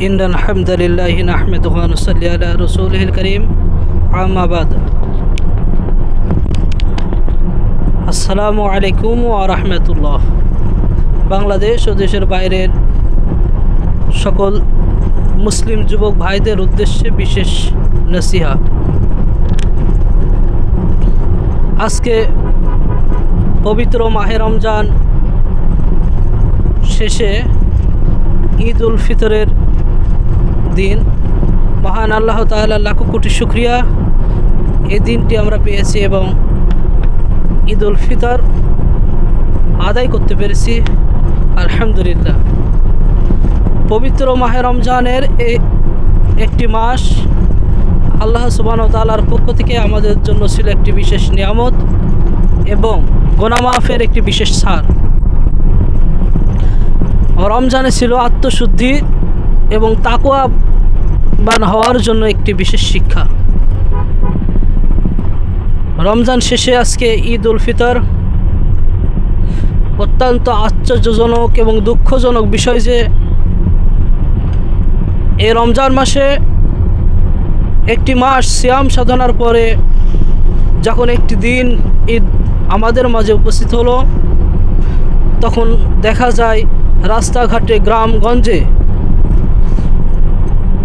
إن الحمد لله نحمده ونصلي على رسوله الكريم أما بعد আসসালামু আলাইকুম ওয়া রাহমাতুল্লাহ বাংলাদেশ ও দেশের বাইরের সকল মুসলিম যুবক ভাইদের উদ্দেশ্যে বিশেষ নসিহা আজকে পবিত্র মাহে রমজান শেষে ঈদ উল ফিতরের দিন। মহান আল্লাহ তাআলা লাখো কোটি শুক্রিয়া। এই দিনটি আমরা পেয়েছি এবং ঈদ উল ফিতর আদায় করতে পেরেছি। আলহামদুলিল্লাহ। পবিত্র মাহে রমজানের একটি মাস আল্লাহ সুবান তালার পক্ষ থেকে আমাদের জন্য ছিল একটি বিশেষ নিয়ামত এবং গোনামাফের একটি বিশেষ ছাড়। রমজানে ছিল আত্মশুদ্ধি এবং তাকুয়া বান হওয়ার জন্য একটি বিশেষ শিক্ষা। রমজান শেষে আজকে ঈদ উল ফিতর। অত্যন্ত আশ্চর্যজনক এবং দুঃখজনক বিষয় যে এই রমজান মাসে একটি মাস সিয়াম সাধনার পরে যখন একটি দিন ঈদ আমাদের মাঝে উপস্থিত হলো, তখন দেখা যায় রাস্তাঘাটে, গ্রামগঞ্জে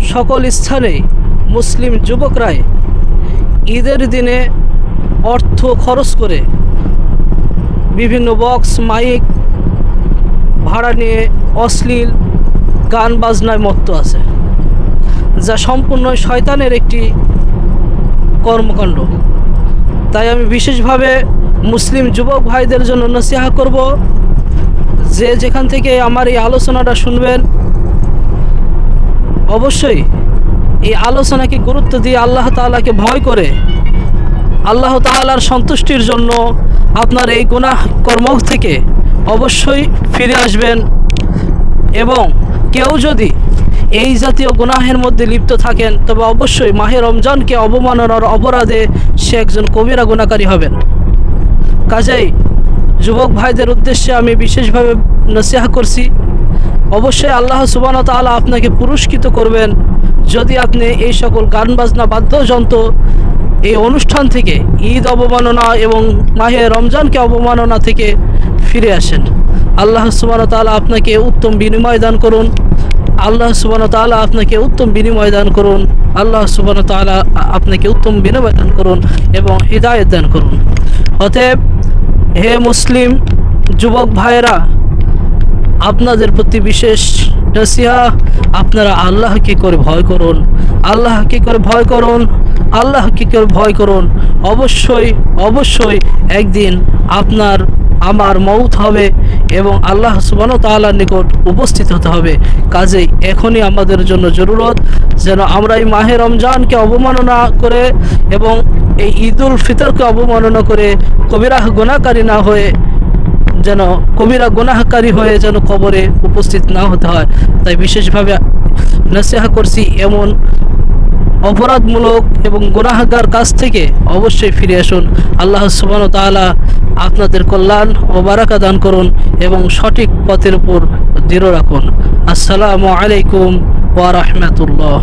সকল স্থানে মুসলিম যুবকরাই ঈদের দিনে অর্থ খরচ করে বিভিন্ন বক্স, মাইক, ভাড়া নিয়ে অশ্লীল গান বাজনায় মত্ত আছে, যা সম্পূর্ণ শয়তানের একটি কর্মকাণ্ড। তাই আমি বিশেষভাবে মুসলিম যুবক ভাইদের জন্য নসিহা করব যে যেখান থেকে আমার এই আলোচনাটা শুনবেন অবশ্যই এই আলোচনাকে গুরুত্ব দিয়ে আল্লাহ তাআলাকে ভয় করে আল্লাহ তাআলার সন্তুষ্টির জন্য আপনার এই গুনাহ কর্ম থেকে অবশ্যই ফিরে আসবেন এবং কেউ যদি এই জাতীয় গুনাহের মধ্যে লিপ্ত থাকেন, তবে অবশ্যই মাহে রমজানকে অবমাননার অপরাধে সে একজন কবিরা গুণাকারী হবেন। কাজেই যুবক ভাইদের উদ্দেশ্যে আমি বিশেষভাবে নসিহা করছি অবশ্যই আল্লাহ সুবান তাআলা আপনাকে পুরস্কৃত করবেন। যদি আপনি এই সকল গান বাজনা বাদ্যযন্ত্র এই অনুষ্ঠান থেকে ঈদ অবমাননা এবং মাহে রমজানকে অবমাননা থেকে ফিরে আসেন, আল্লাহ সুবান তাআলা আপনাকে উত্তম বিনিময় দান করুন। আল্লাহ সুবান তাআলা আপনাকে উত্তম বিনিময় দান করুন। আল্লাহ সুবান তাআলা আপনাকে উত্তম বিনিময় দান করুন এবং হৃদায়ত দান করুন। অতএব হে মুসলিম, যুবক ভাইয়েরা আপনাদের প্রতি বিশেষ নসিহা, আপনারা আল্লাহকে করে ভয় করুন, আল্লাহকে করে ভয় করুন, আল্লাহকে করে ভয় করুন। অবশ্যই অবশ্যই একদিন আপনার, আমার মৌত হবে এবং আল্লাহ সুবান তাআলার নিকট উপস্থিত হতে হবে। কাজেই এখনই আমাদের জন্য জরুরত যেন আমরা এই মাহে রমজানকে অবমাননা করে এবং এই ঈদুল ফিতরকে অবমাননা করে কবিরাহ গোনাকারী না হয়ে যেন কবিরা গুনাহকারী হয়ে যেন কবরে উপস্থিত না হতে হয়। তাই বিশেষভাবে নসিহা করছি এমন অপরাধমূলক এবং গুনাহগার কাছ থেকে অবশ্যই ফিরে আসুন। আল্লাহ সুবান তাআলা আপনাদের কল্যাণ ও বারাকা দান করুন এবং সঠিক পথের উপর দৃঢ় রাখুন। আসসালামু আলাইকুম ওয়া রাহমাতুল্লাহ।